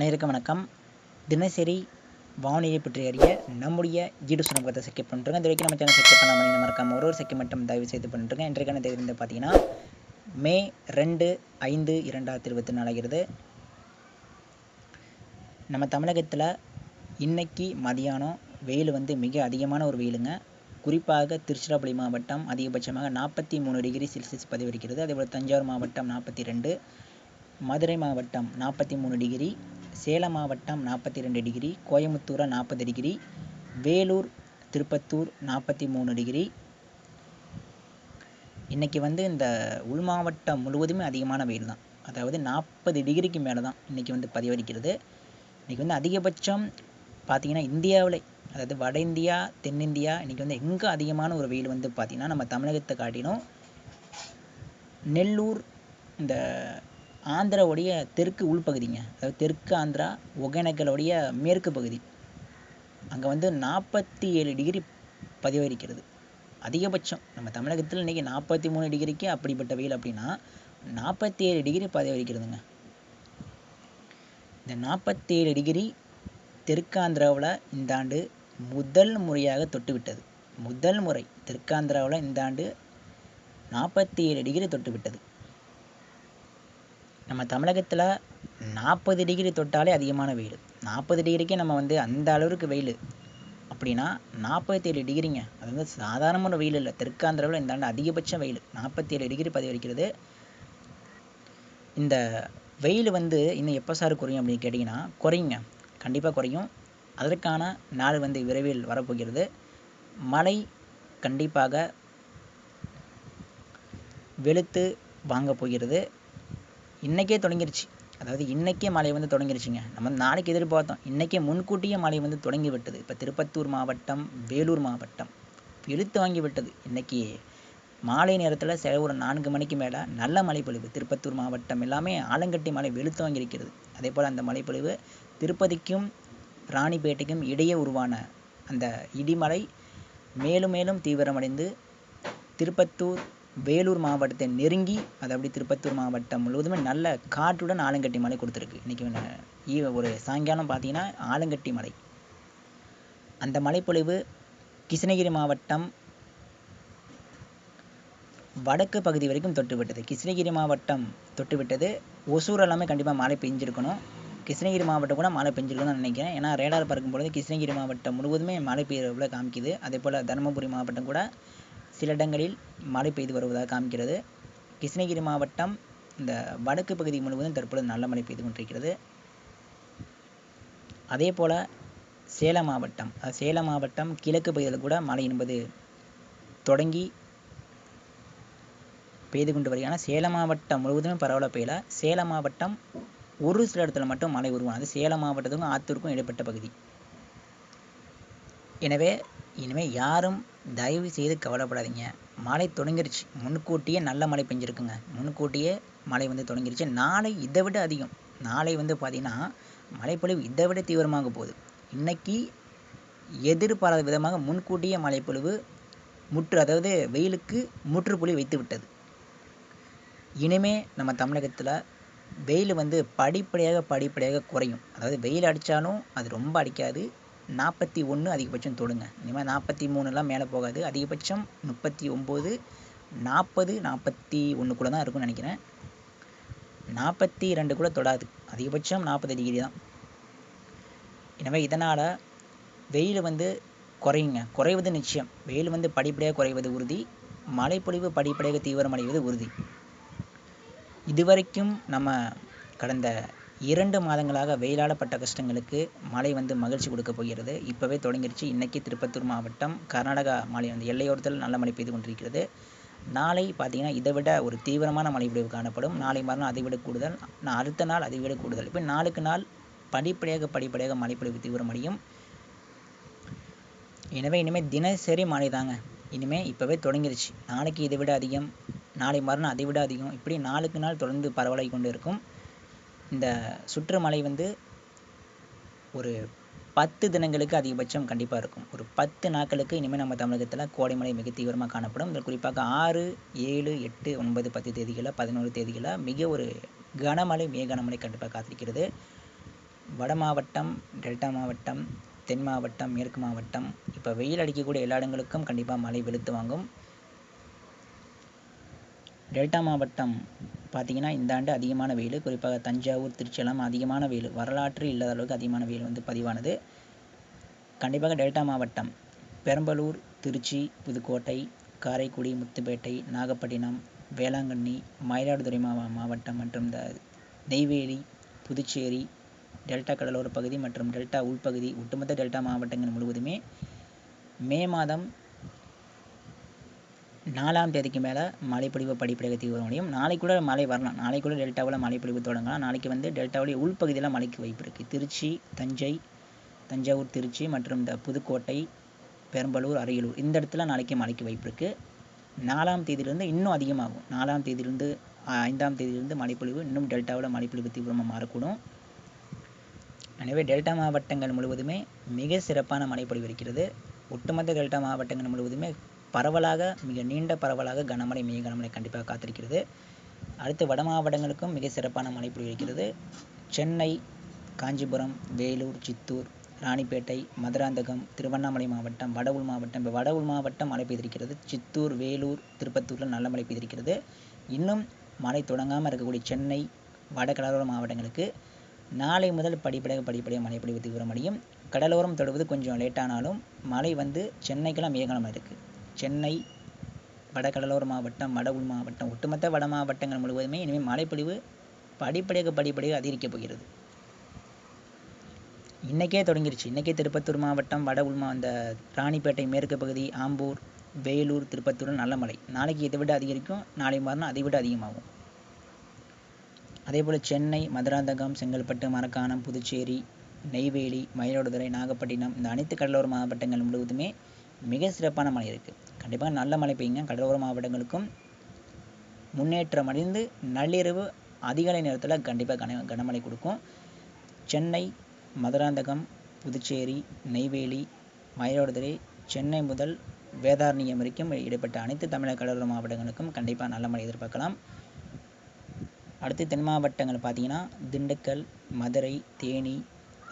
அனைவருக்கும் வணக்கம். தினசரி வானிலை பற்றி அறிய நம்முடைய ஈடு சுரங்கத்தை செக்கப் பண்ணுறோங்க இது வரைக்கும் நம்ம சேனல் செக்கப் பண்ணாமல் நீங்கள் மறக்காமல் ஒரு ஒரு செக்அப் மட்டும் தயவு செய்து பண்ணிட்டுருங்க. இன்றைக்கான தேதி வந்து பார்த்தீங்கன்னா மே ரெண்டு ஐந்து இரண்டாயிரத்தி இருபத்தி நாலாகிறது நம்ம தமிழகத்தில் இன்னைக்கு மதியானம் வெயில் வந்து மிக அதிகமான ஒரு வெயிலுங்க. குறிப்பாக திருச்சிராப்பள்ளி மாவட்டம் அதிகபட்சமாக நாற்பத்தி மூணு டிகிரி செல்சியஸ் பதிவரிக்கிறது அதேபோல் தஞ்சாவூர் மாவட்டம் நாற்பத்தி ரெண்டு மதுரை மாவட்டம் நாற்பத்தி மூணு டிகிரி சேலம் மாவட்டம் நாற்பத்தி ரெண்டு டிகிரி கோயம்புத்தூரா நாற்பது டிகிரி வேலூர் திருப்பத்தூர் நாற்பத்தி மூணு டிகிரி. இன்னைக்கு வந்து இந்த உள் மாவட்டம் முழுவதுமே அதிகமான வெயில் தான். அதாவது நாற்பது டிகிரிக்கு மேலே தான் இன்னைக்கு வந்து பதிவரிக்கிறது இன்னைக்கு வந்து அதிகபட்சம் பார்த்தீங்கன்னா இந்தியாவில் அதாவது வட இந்தியா தென்னிந்தியா இன்னைக்கு வந்து எங்கே அதிகமான ஒரு வெயில் வந்து பார்த்தீங்கன்னா நம்ம தமிழகத்தை காட்டிலும் நெல்லூர் இந்த ஆந்திராவுடைய தெற்கு உள்பகுதிங்க. அதாவது தெற்கு ஆந்திரா ஒகேனக்கலுடைய மேற்கு பகுதி. அங்கே வந்து நாற்பத்தி ஏழு டிகிரி பதிவரிக்கிறது. அதிகபட்சம். நம்ம தமிழகத்தில் இன்றைக்கி நாற்பத்தி மூணு டிகிரிக்கு அப்படிப்பட்ட வெயில் அப்படின்னா நாற்பத்தி ஏழு டிகிரி பதிவரிக்கிறதுங்க. இந்த நாற்பத்தி ஏழு டிகிரி தெற்காந்திராவில் இந்த ஆண்டு முதல் முறையாக தொட்டுவிட்டது. முதல் முறை தெற்காந்திராவில் இந்த ஆண்டு நாற்பத்தி ஏழு டிகிரி தொட்டுவிட்டது. நம்ம தமிழகத்தில் நாற்பது டிகிரி தொட்டாலே அதிகமான வெயில். நாற்பது டிகிரிக்கே நம்ம வந்து அந்த அளவுக்கு வெயில். அப்படின்னா நாற்பத்தேழு டிகிரிங்க. அது வந்து சாதாரணமான வெயில் இல்லை. தெற்காந்திராவில் இந்த ஆண்டு அதிகபட்ச வெயில். நாற்பத்தேழு டிகிரி பதிவரிக்கிறது இந்த வெயில் வந்து இன்னும் எப்போ சார் குறையும் அப்படின்னு கேட்டிங்கன்னா குறையுங்க. கண்டிப்பாக குறையும். அதற்கான நாள் வந்து விரைவில் வரப்போகிறது. மழை கண்டிப்பாக வெளுத்து வாங்க போகிறது. இன்றைக்கே தொடங்கிருச்சு. அதாவது இன்றைக்கே மழை வந்து தொடங்கிருச்சுங்க. நம்ம நாளைக்கு எதிர்பார்த்தோம். இன்றைக்கே முன்கூட்டியே மழை வந்து தொடங்கி விட்டது இப்போ திருப்பத்தூர் மாவட்டம் வேலூர் மாவட்டம் வெளுத்து வாங்கி விட்டது இன்றைக்கி மாலை நேரத்தில் சில ஒரு நான்கு மணிக்கு மேலே நல்ல மழைப்பொழிவு. திருப்பத்தூர் மாவட்டம் எல்லாமே ஆலங்கட்டி மழை வெளுத்து வாங்கியிருக்கிறது. அதே போல் அந்த மழைப்பொழிவு திருப்பதிக்கும் ராணிப்பேட்டைக்கும் இடையே உருவான அந்த இடிமலை மேலும் மேலும் தீவிரமடைந்து திருப்பத்தூர் வேலூர் மாவட்டத்தை நெருங்கி அது அப்படி திருப்பத்தூர் மாவட்டம் முழுவதுமே நல்ல காற்றுடன் ஆலங்கட்டி மலை கொடுத்துருக்கு. இன்றைக்கி ஒரு சாயங்காலம் பார்த்தீங்கன்னா ஆலங்கட்டி மலை அந்த மலைப்பொழிவு கிருஷ்ணகிரி மாவட்டம் வடக்கு பகுதி வரைக்கும் தொட்டுவிட்டது. கிருஷ்ணகிரி மாவட்டம் தொட்டுவிட்டது. ஒசூர் எல்லாமே கண்டிப்பாக மழை பெஞ்சிருக்கணும். கிருஷ்ணகிரி மாவட்டம் கூட மழை பெஞ்சிருக்கணும்னு நினைக்கிறேன். ஏன்னா ரேடார் பார்க்கும் பொழுது கிருஷ்ணகிரி மாவட்டம் முழுவதுமே மழை பெய்யறவுல காமிக்குது. அதே போல் தருமபுரி மாவட்டம் கூட சில இடங்களில் மழை பெய்து வருவதாக காமிக்கிறது. கிருஷ்ணகிரி மாவட்டம் இந்த வடக்கு பகுதி முழுவதும் தற்பொழுது நல்ல மழை பெய்து கொண்டிருக்கிறது. அதே போல் சேலம் மாவட்டம் சேலம் மாவட்டம் கிழக்கு பகுதியில் கூட மழை என்பது தொடங்கி பெய்து கொண்டு வருகிறது. ஆனால் சேலம் மாவட்டம் முழுவதும் பரவல பெய்யல. சேலம் மாவட்டம் ஒரு சில இடத்துல மட்டும் மழை உருவானது. சேலம் மாவட்டத்துக்கும் ஆத்தூருக்கும் இடைப்பட்ட பகுதி. எனவே இனிமேல் யாரும் தயவு செய்து கவலைப்படாதீங்க. மழை தொடங்கிருச்சு. முன்கூட்டியே நல்ல மழை பெஞ்சிருக்குங்க. முன்கூட்டியே மழை வந்து தொடங்கிருச்சு. நாளை இதை விட அதிகம். நாளை வந்து பார்த்திங்கன்னா மழைப்பொழிவு இதை விட தீவிரமாக போகுது. இன்னைக்கு எதிர்பாராத விதமாக முன்கூட்டியே மழைப்பொழிவு முற்று அதாவது வெயிலுக்கு முற்றுப்புள்ளி வைத்து விட்டது இனிமே நம்ம தமிழகத்தில் வெயில் வந்து படிப்படியாக படிப்படியாக குறையும். அதாவது வெயில் அடித்தாலும் அது ரொம்ப அடிக்காது. நாற்பத்தி ஒன்று அதிகபட்சம் தொடுங்க. இனிமேல் நாற்பத்தி மூணுலாம் மேலே போகாது. அதிகபட்சம் முப்பத்தி ஒம்பது நாற்பது நாற்பத்தி ஒன்றுக்குள்ளே தான் இருக்கும்னு நினைக்கிறேன். நாற்பத்தி ரெண்டு கூட தொடாது. அதிகபட்சம் நாற்பது டிகிரி தான். எனவே இதனால் வெயில் வந்து குறையுங்க. குறைவது நிச்சயம். வெயில் வந்து படிப்படியாக குறைவது உறுதி. மழைப்பொழிவு படிப்படியாக தீவிரமடைவது உறுதி. இதுவரைக்கும் நம்ம கடந்த இரண்டு மாதங்களாக வெயிலால் பட்ட கஷ்டங்களுக்கு மழை வந்து மகிழ்ச்சி கொடுக்க போகிறது. இப்போவே தொடங்கிருச்சு. இன்றைக்கி திருப்பத்தூர் மாவட்டம் கர்நாடகா மாநிலம் வந்து எல்லையோரத்தில் நல்ல மழை பெய்து கொண்டிருக்கிறது. நாளை பார்த்தீங்கன்னா இதை விட ஒரு தீவிரமான மழைப்பொழிவு காணப்படும். நாளை மறுநாள் அதை விட கூடுதல். நான் அடுத்த நாள் அதை விட கூடுதல். இப்போ நாளுக்கு நாள் படிப்படியாக படிப்படியாக மழைப்பொழிவு தீவிரமடையும் எனவே இனிமேல் தினசரி மழை தாங்க. இனிமேல் இப்போவே தொடங்கிருச்சு. நாளைக்கு இதை விட அதிகம். நாளை மறுநாள் அதை விட அதிகம். இப்படி நாளுக்கு நாள் தொடர்ந்து பரவலாகி கொண்டு இருக்கும். இந்த சுற்றுமலை வந்து ஒரு பத்து தினங்களுக்கு அதிகபட்சம் கண்டிப்பாக இருக்கும். ஒரு பத்து நாட்களுக்கு இனிமேல் நம்ம தமிழகத்தில் கோடை மழை மிக தீவிரமாக காணப்படும். இதில் குறிப்பாக ஆறு ஏழு எட்டு ஒன்பது பத்து தேதிகளில் பதினோரு தேதிகளில் மிக ஒரு கனமழை மிக கனமழை கண்டிப்பாக காத்திருக்கிறது. வட மாவட்டம் டெல்டா மாவட்டம் தென் மாவட்டம் மேற்கு மாவட்டம் இப்போ வெயில் அடிக்கக்கூடிய எல்லா இடங்களுக்கும் கண்டிப்பாக மழை வெளுத்து வாங்கும். டெல்டா மாவட்டம் பார்த்தீங்கன்னா இந்த ஆண்டு அதிகமான வெயில். குறிப்பாக தஞ்சாவூர் திருச்செல்லாம் அதிகமான வெயில். வரலாற்று இல்லாத அளவுக்கு அதிகமான வெயில் வந்து பதிவானது. கண்டிப்பாக டெல்டா மாவட்டம் பெரம்பலூர் திருச்சி புதுக்கோட்டை காரைக்குடி முத்துப்பேட்டை நாகப்பட்டினம் வேளாங்கண்ணி மயிலாடுதுறை மாவ மாவட்டம் மற்றும் இந்த நெய்வேலி புதுச்சேரி டெல்டா கடலோர பகுதி மற்றும் டெல்டா உள்பகுதி ஒட்டுமொத்த டெல்டா மாவட்டங்கள் முழுவதுமே மே மாதம் நாலாம் தேதிக்கு மேலே மழைப்பொழிவு படிப்படியாக தீவிரமடையும் நாளைக்கு கூட மழை வரலாம். நாளைக்கு கூட டெல்டாவில் மழைப்பொழிவு தொடங்கலாம். நாளைக்கு வந்து டெல்டாவுடைய உள்பகுதியில் மழைக்கு வாய்ப்பு இருக்குது திருச்சி தஞ்சை தஞ்சாவூர் திருச்சி மற்றும் இந்த புதுக்கோட்டை பெரம்பலூர் அரியலூர் இந்த இடத்துல நாளைக்கு மழைக்கு வாய்ப்பு இருக்குது நாலாம் தேதியிலிருந்து இன்னும் அதிகமாகும். நாலாம் தேதியிலிருந்து ஐந்தாம் தேதியிலிருந்து மழைப்பொழிவு இன்னும் டெல்டாவில் மழைப்பொழிவு தீவிரமாக மாறக்கூடும். எனவே டெல்டா மாவட்டங்கள் முழுவதுமே மிக சிறப்பான மழைப்பொழிவு இருக்கிறது. ஒட்டுமொத்த டெல்டா மாவட்டங்கள் முழுவதுமே பரவலாக மிக நீண்ட பரவலாக கனமழை மிக கனமழை கண்டிப்பாக காத்திருக்கிறது. அடுத்து வட மாவட்டங்களுக்கும் மிக சிறப்பான மழைப்பொழிவு இருக்கிறது. சென்னை காஞ்சிபுரம் வேலூர் சித்தூர் ராணிப்பேட்டை மதுராந்தகம் திருவண்ணாமலை மாவட்டம் வட உள் மாவட்டம் இப்போ வட உள் மாவட்டம் மழை பெய்திருக்கிறது. சித்தூர் வேலூர் திருப்பத்தூரில் நல்ல மழை பெய்திருக்கிறது. இன்னும் மழை தொடங்காமல் இருக்கக்கூடிய சென்னை வட கடலோர மாவட்டங்களுக்கு நாளை முதல் படிப்படியாக படிப்படியாக மழை பொழிவு தீவிரமடையும். கடலோரம் தொடுவது கொஞ்சம் லேட்டானாலும் மழை வந்து சென்னைக்கெல்லாம் மேகனமாக இருக்குது சென்னை வட கடலோர மாவட்டம் வட உள் மாவட்டம் ஒட்டுமொத்த வட மாவட்டங்கள் முழுவதுமே இனிமேல் மழைப்பொழிவு படிப்படியாக படிப்படியாக அதிகரிக்கப் போகிறது. இன்றைக்கே தொடங்கிருச்சு. இன்றைக்கே திருப்பத்தூர் மாவட்டம் வட உள்மா அந்த ராணிப்பேட்டை மேற்கு பகுதி ஆம்பூர் வேலூர் திருப்பத்தூர் நல்ல மழை. நாளைக்கு இதை விட அதிகரிக்கும். நாளை மறுநாள் அதை விட அதிகமாகும். அதே போல் சென்னை மதுராந்தகம் செங்கல்பட்டு மரக்காணம் புதுச்சேரி நெய்வேலி மயிலாடுதுறை நாகப்பட்டினம் இந்த அனைத்து கடலோர மாவட்டங்கள் முழுவதுமே மிக சிறப்பான மழை இருக்குது கண்டிப்பாக நல்ல மழை பெய்யுங்க. கடலோர மாவட்டங்களுக்கும் முன்னேற்றம் அடைந்து நள்ளிரவு அதிகாலை நேரத்தில் கண்டிப்பாக கன கனமழை கொடுக்கும். சென்னை மதுராந்தகம் புதுச்சேரி நெய்வேலி மயிலாடுதுறை சென்னை முதல் வேதாரண்யம் வரைக்கும் இடைப்பட்ட அனைத்து தமிழக கடலோர மாவட்டங்களுக்கும் கண்டிப்பாக நல்ல மழை எதிர்பார்க்கலாம். அடுத்து தென் மாவட்டங்கள் பார்த்தீங்கன்னா திண்டுக்கல் மதுரை தேனி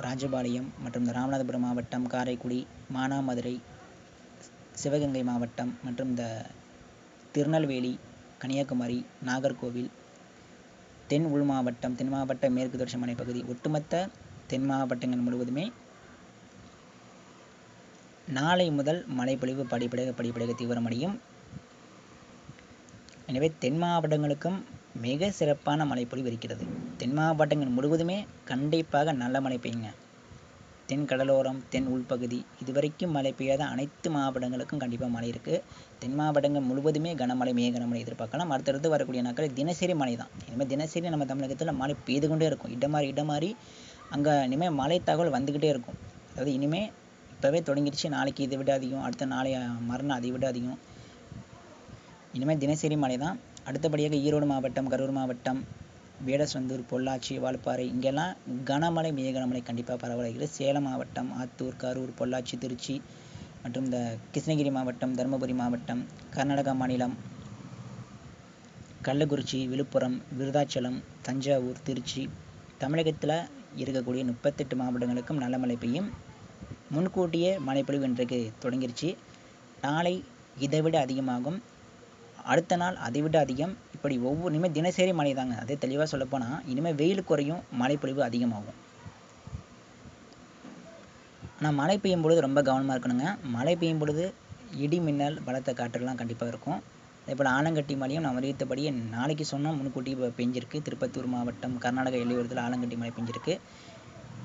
ராஜபாளையம் மற்றும் ராமநாதபுரம் மாவட்டம் காரைக்குடி மானாமதுரை சிவகங்கை மாவட்டம் மற்றும் இந்த திருநெல்வேலி கன்னியாகுமரி நாகர்கோவில் தென் உள் மாவட்டம் தென் மாவட்ட மேற்கு தொடர்ச்சி மலைப்பகுதி ஒட்டுமொத்த தென் மாவட்டங்கள் முழுவதுமே நாளை முதல் மழைப்பொழிவு படிப்படியாக படிப்படியாக தீவிரமடையும் எனவே தென் மாவட்டங்களுக்கும் மிக சிறப்பான மழைப்பொழிவு இருக்கிறது. தென் மாவட்டங்கள் முழுவதுமே கண்டிப்பாக நல்ல மழை பெய்யுங்க. தென் கடலோரம் தென் உள்பகுதி இதுவரைக்கும் மழை பெய்யாத அனைத்து மாவட்டங்களுக்கும் கண்டிப்பாக மழை இருக்குது தென் மாவட்டங்கள் முழுவதுமே கனமழை மிக கனமழை எதிர்பார்க்கலாம். அடுத்தடுத்து வரக்கூடிய நாட்கள் தினசரி மழை தான் இனிமேல் தினசரி நம்ம தமிழகத்தில் மழை பெய்து கொண்டே இருக்கும். இடம் மாறி இடம் மாறி அங்கே இனிமேல் மழை தகவல் வந்துக்கிட்டே இருக்கும். அதாவது இனிமேல் இப்போவே தொடங்கிடுச்சு. நாளைக்கு இதை விட அதிகம் அடுத்த நாளை மறுநாள் அதை விட அதிகம் இனிமேல் தினசரி மழை தான் அடுத்தபடியாக ஈரோடு மாவட்டம் கரூர் மாவட்டம் வேடசந்தூர் பொள்ளாச்சி வால்பாறை இங்கெல்லாம் கனமழை மிக கனமழை கண்டிப்பாக பரவலாகிறது. சேலம் மாவட்டம் ஆத்தூர் கரூர் பொள்ளாச்சி திருச்சி மற்றும் இந்த கிருஷ்ணகிரி மாவட்டம் தருமபுரி மாவட்டம் கர்நாடகா மாநிலம் கள்ளக்குறிச்சி விழுப்புரம் விருதாச்சலம் தஞ்சாவூர் திருச்சி தமிழகத்தில் இருக்கக்கூடிய முப்பத்தெட்டு மாவட்டங்களுக்கும் நல்ல மழை பெய்யும். முன்கூட்டியே மழைப்பொழிவு இன்றைக்கு தொடங்கிருச்சு. நாளை இதை விட அதிகமாகும். அடுத்த நாள் அதை விட அதிகம். இப்படி ஒவ்வொரு இனிமேல் தினசரி மழை தாங்க. அதே தெளிவாக சொல்லப்போனால் இனிமேல் வெயில் குறையும் மழைப்பொழிவு அதிகமாகும். ஆனால் மழை பெய்யும் பொழுது ரொம்ப கவனமாக இருக்கணுங்க. மழை பெய்யும் பொழுது இடி மின்னல் பலத்த காற்றுலாம் கண்டிப்பாக இருக்கும். அதே போல் ஆலங்கட்டி மழையும் நான் அறிவித்தபடி நாளைக்கு சொன்னோம் முன்கூட்டி இப்போ பெஞ்சிருக்கு. திருப்பத்தூர் மாவட்டம் கர்நாடக எல்லையோரத்தில் ஆலங்கட்டி மழை பெஞ்சிருக்கு.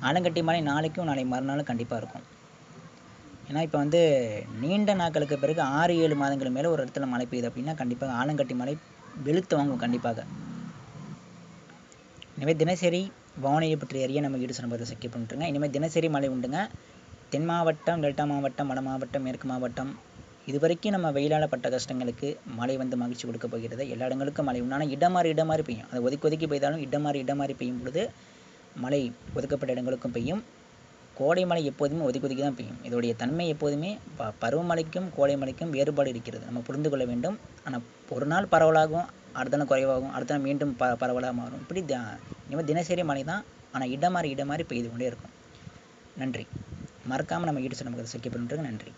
ஆலங்கட்டி மழை நாளைக்கும் நாளை மறுநாளும் கண்டிப்பாக இருக்கும். ஏன்னா இப்போ வந்து நீண்ட நாட்களுக்கு பிறகு ஆறு ஏழு மாதங்கள் மேலே ஒரு இடத்துல மழை பெய்யுது அப்படின்னா கண்டிப்பாக ஆலங்கட்டி மழை வெளுத்து வாங்கும் கண்டிப்பாக. எனவே தினசரி வானிலை பற்றி அறிய நம்ம ஈடு சம்பவத்தை சக்கி பண்ணிட்டுருங்க. இனிமேல் தினசரி மழை உண்டுங்க. தென் மாவட்டம் டெல்டா மாவட்டம் வட மாவட்டம் மேற்கு மாவட்டம். இது வரைக்கும் நம்ம வெயிலால் பட்ட கஷ்டங்களுக்கு மழை வந்து மகிழ்ச்சி கொடுக்க போகிறது. எல்லா இடங்களுக்கும் மழை உண்டு. ஆனால் இடம் மாறி இடம் மாறி பெய்யும். அது ஒதுக்கி ஒதுக்கி பெய்தாலும் இடம் மாறி இடம் மாறி பெய்யும் பொழுது மழை ஒதுக்கப்பட்ட இடங்களுக்கும் பெய்யும். கோடை மழை எப்போதுமே ஒதுக்கி ஒதுக்கி தான் பெய்யும் இதோடைய தன்மை எப்போதுமே ப பருவமழைக்கும் கோடை மழைக்கும் வேறுபாடு இருக்கிறது. நம்ம புரிந்து கொள்ள வேண்டும். ஆனால் ஒரு நாள் பரவலாகும் அடுத்த நாள் குறைவாகும் அடுத்த நாள் மீண்டும் ப பரவலாக மாறும். இப்படி த இனிமேல் தினசரி மழை தான். ஆனால் இடம் மாறி இடம் மாறி பெய்து கொண்டே இருக்கும். நன்றி. மறக்காமல் நம்ம ஈடு நமக்கு சப்ஸ்கிரைப் பண்ணுறதுக்கு நன்றி.